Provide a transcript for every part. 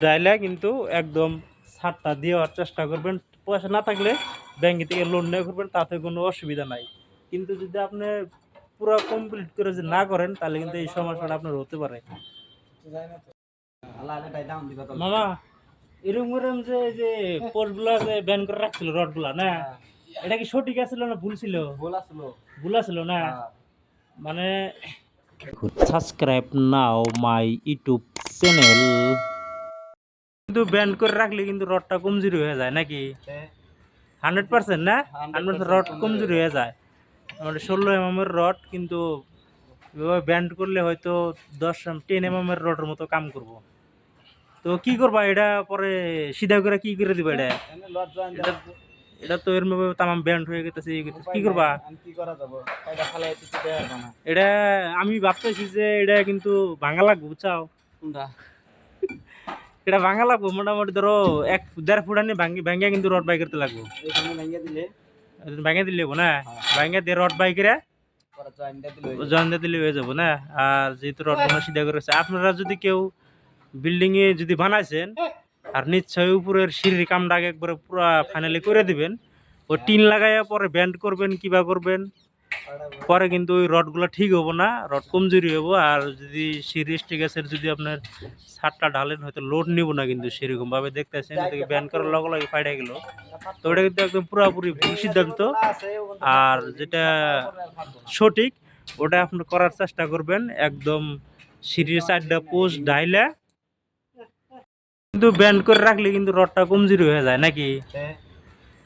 চাইলে কিন্তু একদম ছাড়টা দেওয়ার চেষ্টা করবেন। পয়সা না থাকলে ব্যাংকে থেকে লোন নিয়ে করবেন তাতে কোনো অসুবিধা নাই। কিন্তু যদি আপনি পুরো কমপ্লিট করে যদি না করেন তাহলে কিন্তু এই সমস্যাটা আপনার হতে পারে। মামা এরকম এরকম যে যে পোস্টগুলো যে ব্যান করে রাখছিল রডগুলা না? এটা কি সঠিক আছিল না ভুল ছিল? ভুল আছিল। না? মানে subscribe now my YouTube channel কিন্তু ব্যান্ড করে রাখলে কিন্তু রডটা কমজোরি হয়ে যায় নাকি? হান্ড্রেড পার্সেন্ট না? হান্ড্রেড রড কমজোরি হয়ে যায়। মানে ষোলো এম এর রড কিন্তু ব্যান্ড করলে হয়তো দশ টেন এম এর রডের মতো কাম করব। তো কি করবা? এটা পরে সিধা করে কি করে দিবা এটা? এটা তো এর মধ্যে তামাম ব্যান্ড হয়ে গেছে কি করবা? এটা আমি ভাবতেছি যে এটা কিন্তু ভাঙা লাগবে বুঝছাও? এটা ভাঙা লাগবো মোটামুটি ধরো এক দেড় ফুট আনি ভাঙ্গা কিন্তু রড বাই করতে লাগবো। দিলে? হব না? ভাঙ্গা দিয়ে রড বাই করে দিলে হয়ে যাব। না? আর যেহেতু রড বানা সিধা করেছে আপনারা যদি কেউ বিল্ডিং এ যদি বানাইছেন আর নিশ্চয়ই উপরের সিঁড়ির কামটা একবারে পুরো ফাইনালি করে দিবেন ও টিন লাগাইয়া পরে ব্যান্ড করবেন কিবা করবেন? পরে কিন্তু ওই রডগুলো ঠিক হব না রড কমজোরি হব আর যদি সিঁড়ি স্টিকাসের যদি আপনার ছাদটা ঢালেন হয়তো লোড নিব না কিন্তু সেরকম ভাবে দেখতেছেন এদিকে ব্যান করার লগে লগে ফাইটা গেল। তো ওটা কিন্তু একদম পুরোপুরি ভুল সিদ্ধান্ত। আর যেটা সঠিক ওটা আপনি করার চেষ্টা করবেন একদম সিঁড়ির সাইডটা পোস্ট ডাইলে কিন্তু ব্যান করে রাখলে কিন্তু রডটা কমজোরি হয়ে যায় নাকি?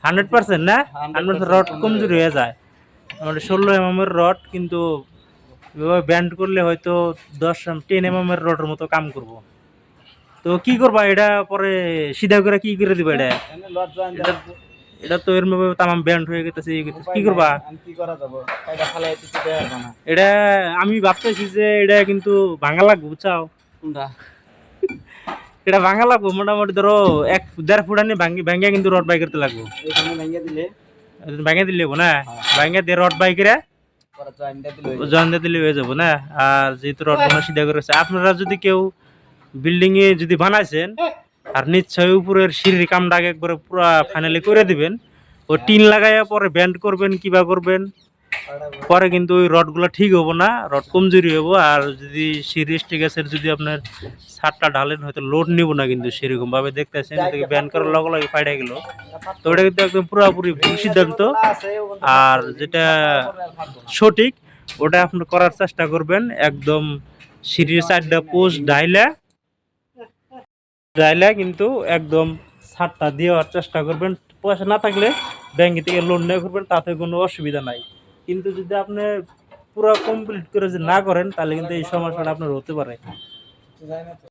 হান্ড্রেড পার্সেন্ট না? হান্ড্রেড রড কমজোরি হয়ে যায়। মানে ষোলো এম এর রড কিন্তু ব্যান্ড করলে হয়তো দশ টেন এম এর রডের মতো কাম করব। তো কি করবা? এটা পরে সিধা করে কি করে দিবা এটা? এটা- তো এর মধ্যে তামাম ব্যান্ড হয়ে গেছে কি করবা? এটা আমি ভাবতেছি যে এটা কিন্তু ভাঙা লাগবে বুঝছাও? এটা ভাঙা লাগবো। মোটামুটি ধরো এক দেড় ফুট আনি ভাঙ্গি ভাঙ্গা কিন্তু রড বাই করতে লাগবো। ভাঙ্গা দিলে না? ভাঙ্গা দিয়ে রড বাই করে জয়েন দিলে হয়ে যাব। না? আর যেহেতু রড বানা সিধা করেছে আপনারা যদি কেউ বিল্ডিং এ যদি বানাইছেন আর নিশ্চয় উপরের সিঁড়ির কামটা একবারে পুরা ফাইনালি করে দিবেন ও টিন লাগাইয়া পরে ব্যান্ড করবেন কিবা করবেন? পরে কিন্তু ওই রডগুলো ঠিক হব না রড কমজোরি হব আর যদি সিরিজ আছে যদি আপনার ছাদটা ঢালেন হয়তো লোড নিব না কিন্তু সেরকম ভাবে দেখতেছেন এদিকে ব্যান করার লগে লগে ফাইটা গেল। তো ওটা কিন্তু একদম পুরোপুরি ভুল সিদ্ধান্ত। আর যেটা সঠিক ওটা আপনি করার চেষ্টা করবেন একদম সিঁড়ির সাইডটা পোস্ট ডাইলে ডাইলে কিন্তু একদম ছাদটা দেওয়ার চেষ্টা করবেন পয়সা না থাকলে ব্যাংকে থেকে লোন নিয়ে করবেন তাতে কোনো অসুবিধা নাই। কিন্তু যদি আপনি পুরো কমপ্লিট করে যদি না করেন, তাহলে কিন্তু এই সমস্যাটা আপনার হতে পারে।